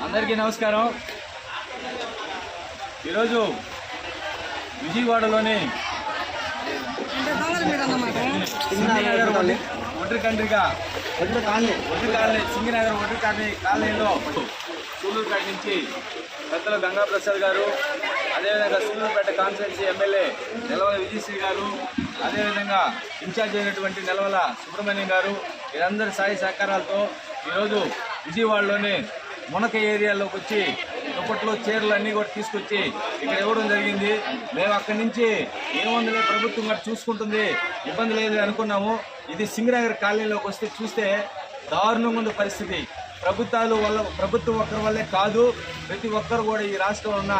అందరికీ నమస్కారం. ఈరోజు విజయవాడలోని సింగనగర్ ఒంటి- ఒంటరి కండ్రిగా ఒంటరి కాలనీ సింగినగర్ ఒంటరి కాలనీ కాలనీలో సూళ్ళూరుపేట నుంచి పెద్దల గంగాప్రసాద్ గారు అదేవిధంగా సూళ్ళూరుపేట కాన్స్టిట్యున్సీ ఎమ్మెల్యే నిలవల విజయశ్రీ గారు అదేవిధంగా ఇన్ఛార్జ్ అయినటువంటి నిలవల సుబ్రహ్మణ్యం గారు వీరందరి సాయి సహకారాలతో ఈరోజు విజయవాడలోని మునక ఏరియాలోకి వచ్చి దుప్పట్లో చీరలు అన్నీ కూడా తీసుకొచ్చి ఇక్కడ ఇవ్వడం జరిగింది. మేము అక్కడి నుంచి ఏముందిలే ప్రభుత్వం కూడా చూసుకుంటుంది ఇబ్బంది లేదు అనుకున్నాము. ఇది సింగనగర్ కాలనీలోకి వస్తే చూస్తే దారుణంగా ఉన్న పరిస్థితి. ప్రభుత్వాలు వల్ల ప్రభుత్వం ఒక్కరి వల్లే కాదు ప్రతి ఒక్కరు కూడా ఈ రాష్ట్రంలో ఉన్న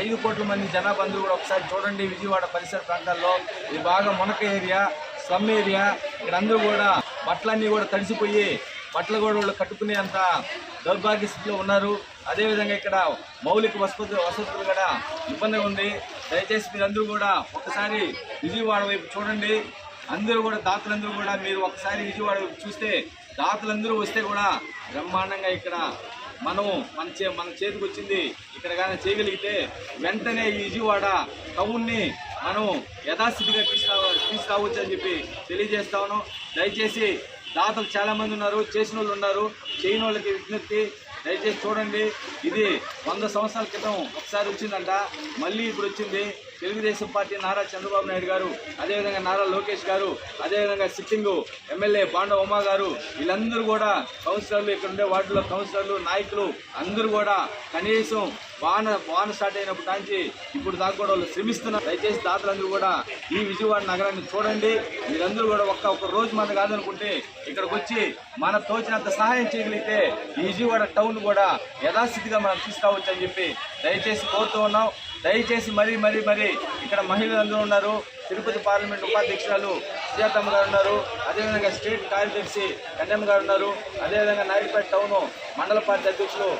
ఐదు కోట్ల మంది జనాభా అందరూ కూడా ఒకసారి చూడండి. విజయవాడ పరిసర ప్రాంతాల్లో ఇది బాగా మునక ఏరియా స్లమ్ ఏరియా ఇక్కడ అందరూ కూడా బట్టలన్నీ కూడా తడిసిపోయి బట్టలు కూడా వాళ్ళు కట్టుకునే అంత దౌర్భాగ్య స్థితిలో ఉన్నారు. అదేవిధంగా ఇక్కడ మౌలిక వసతి వసతులు కూడా ఇబ్బందిగా ఉంది. దయచేసి మీరందరూ కూడా ఒకసారి విజయవాడ వైపు చూడండి. అందరూ కూడా దాతలందరూ కూడా మీరు ఒకసారి విజయవాడ వైపు చూస్తే దాతలందరూ వస్తే కూడా బ్రహ్మాండంగా ఇక్కడ మనము మన చే మన చేతికి వచ్చింది. ఇక్కడ కానీ చేయగలిగితే వెంటనే ఈ విజయవాడ టౌన్ని మనం యథాస్థితిగా తీసుకురావచ్చు అని చెప్పి తెలియజేస్తాను దయచేసి దాతలు చాలామంది ఉన్నారు చేసిన వాళ్ళు ఉన్నారు చేయని వాళ్ళకి విజ్ఞప్తి. దయచేసి చూడండి. ఇది వంద సంవత్సరాల క్రితం ఒకసారి వచ్చిందంట. మళ్ళీ ఇప్పుడు వచ్చింది. తెలుగుదేశం పార్టీ నారా చంద్రబాబు నాయుడు గారు అదేవిధంగా నారా లోకేష్ గారు అదేవిధంగా సిట్టింగ్ ఎమ్మెల్యే బాండ ఉమా గారు వీళ్ళందరూ కూడా కౌన్సిలర్లు ఇక్కడ ఉండే వార్డులో కౌన్సిలర్లు నాయకులు అందరూ కూడా కనీసం వాన వాన స్టార్ట్ అయినప్పటి నుంచి ఇప్పుడు దాకా కూడా వాళ్ళు శ్రమిస్తున్నారు. దయచేసి దాతలందరూ కూడా ఈ విజయవాడ నగరాన్ని చూడండి. మీరందరూ కూడా ఒక్క ఒక్క రోజు మన కాదనుకుంటే ఇక్కడికి వచ్చి మన తోచినంత సహాయం చేయగలిగితే ఈ విజయవాడ టౌన్ కూడా యథాస్థితిగా మనం కావచ్చు అని చెప్పి దయచేసి కోరుతూ ఉన్నాం. దయచేసి మరీ మరీ మరీ ఇక్కడ మహిళలు అందరూ ఉన్నారు. తిరుపతి పార్లమెంట్ ఉపాధ్యక్షురాలు సుజాతమ్మ గారు ఉన్నారు. అదేవిధంగా స్టేట్ కార్యదర్శి కన్యమ్మ గారు ఉన్నారు. అదేవిధంగా నాయుడుపేట టౌను మండల పార్టీ అధ్యక్షులు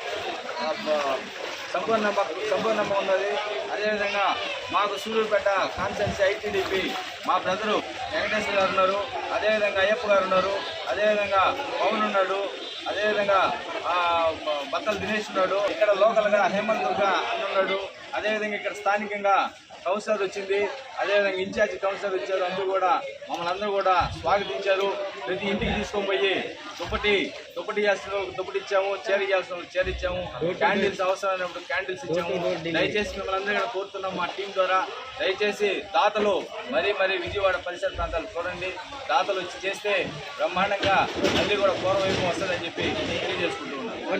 సంపూర్ణమ్మ సంపూర్ణమ్మ ఉన్నది. అదేవిధంగా మాకు సూళ్ళూరుపేట కాన్స్టెన్సీ ఐటీడీపీ మా బ్రదరు వెంకటేశ్వర గారు ఉన్నారు. అదేవిధంగా అయ్యప్ప గారు ఉన్నారు. అదేవిధంగా పవన్ ఉన్నాడు. అదేవిధంగా బత్తల దినేష్ ఉన్నాడు. ఇక్కడ లోకల్గా హేమంత్ దుర్గా అన్న ఉన్నాడు. అదేవిధంగా ఇక్కడ స్థానికంగా కౌన్సిలర్ వచ్చింది అదేవిధంగా ఇన్ఛార్జ్ కౌన్సిలర్ వచ్చారు అందరూ కూడా మమ్మల్ని అందరూ కూడా స్వాగతించారు. ప్రతి ఇంటికి తీసుకొని పోయి దుప్పటి దుప్పటి చేస్తున్న దుప్పటి ఇచ్చాము చీర చేస్తున్న చీర ఇచ్చాము క్యాండిల్స్ అవసరమైనప్పుడు క్యాండిల్స్ ఇచ్చాము. దయచేసి మిమ్మల్ని అందరూ కోరుతున్నాం మా టీం ద్వారా. దయచేసి దాతలు మరీ మరీ విజయవాడ పరిసర ప్రాంతాలు చూడండి. దాతలు వచ్చి చేస్తే బ్రహ్మాండంగా మళ్ళీ కూడా పూర్వవైపు వస్తుందని చెప్పి తెలియజేసుకుంటున్నాను